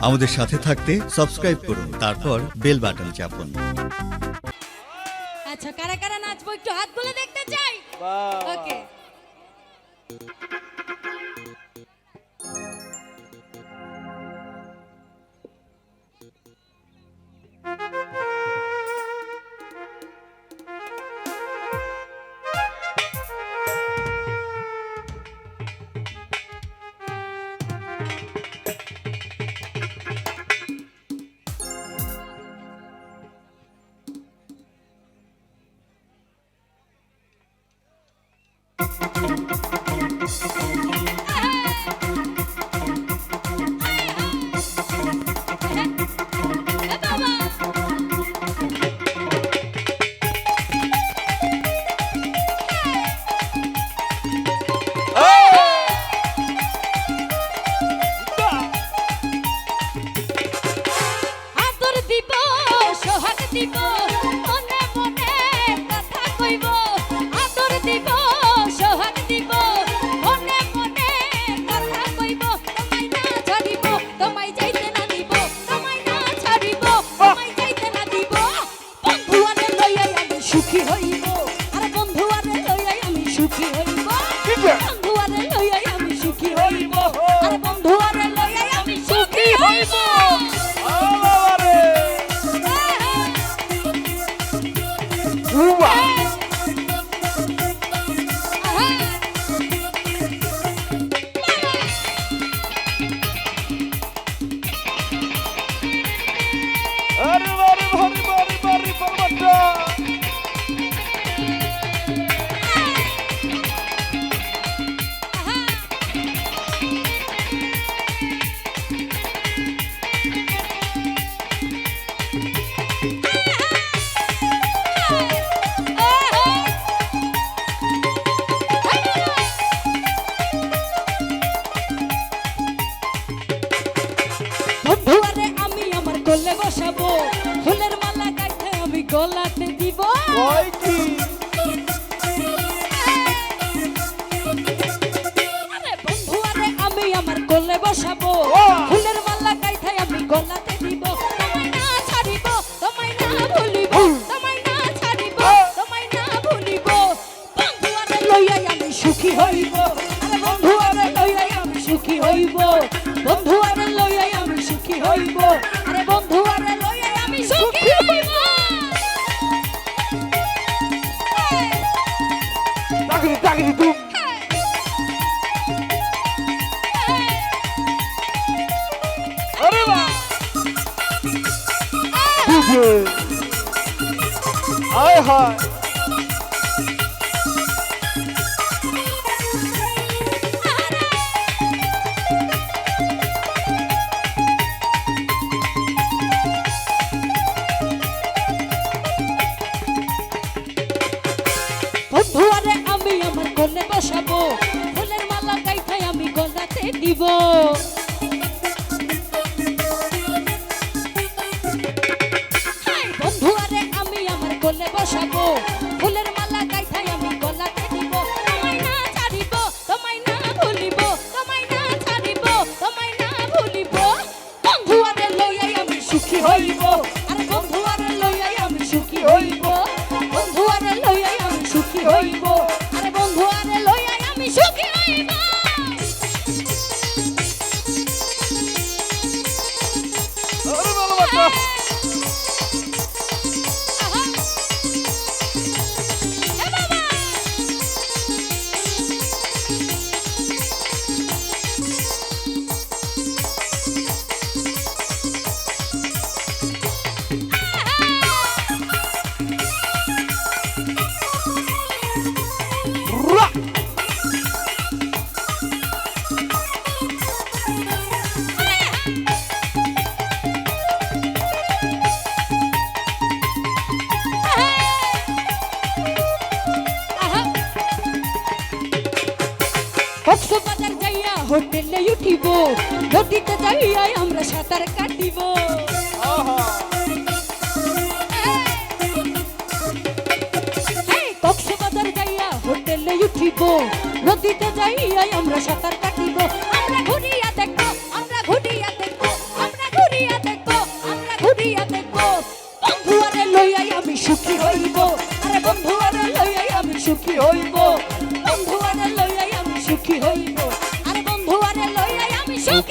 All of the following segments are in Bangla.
আমাদের সাথে থাকতে সাবস্ক্রাইব করুন তারপর বেল বাটন চাপুন। আচ্ছা কারা কারা নাচবো একটু হাতগুলো দেখতে চাই? ওকে আরে বন্ধু আরে লইয়াই আমি সুখী হইব। বন্ধু আরে লইয়াই আমি সুখী হইব। আরে বন্ধু আরে লইয়াই আমি সুখী হইব। আরে গলাতে দিব। ওই কি? আরে আমি আমার কোলে বসাবো। ফুলের মালা গাইতে আমি গলাতে দিব। তোমায় না ছাড়িব তোমায় না ভুলিব তোমায় না ছাড়িব তোমায় না ভুলিব। বন্ধুয়ারে লইয়াই আমি সুখী হইব। আরে বন্ধুয়ারে লইয়াই আমি সুখী হইব। বন্ধুয়ারে লইয়াই আমি সুখী হইব। আরে বন্ধুয়ারে ডিজে আয় হায়। বন্ধুয়ারে আমি আমার কোলে বসাবো। ফুলের মালা গাইতে আমি গলাতে দিব। কোলে হোটেলে উঠিব। নদীতে যাইয়াই আমরা সাঁতার কাটিব। কক্সবাজার যাইয়া হোটেলে উঠিব। নদীতে যাইয়াই আমরা সাঁতার কাটিব। আমরা ঘুরিয়া দেখব আমরা ঘুরিয়া দেখব আমরা ঘুরিয়া দেখব আমরা ঘুরিয়া দেখব। বন্ধু লইয়াই আমি সুখী হইব। আরে বন্ধু আরে লইয়াই আমি সুখী হইব। বন্ধু আরে লইয়াই আমি সুখী হইব।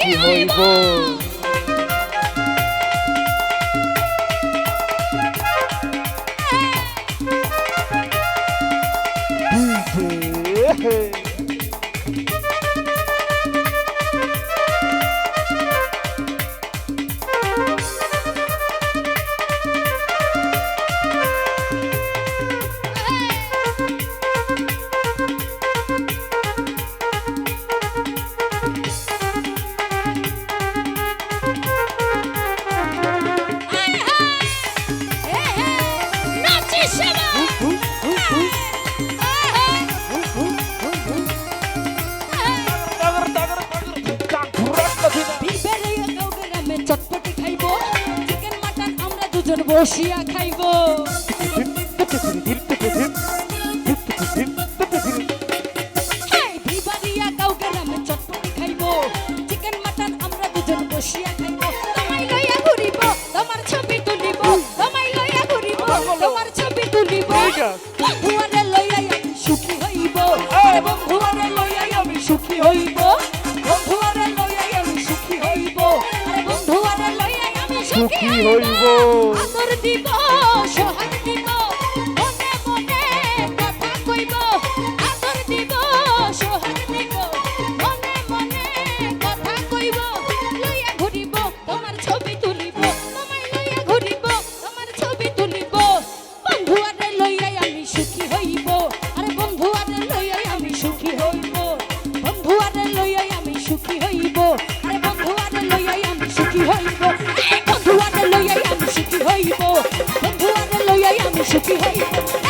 সুখী হইব হ্যাঁ। Hey! বসিয়া খাইব। সুখী হইব। সুখী হইব আমার দিবস খুশি হই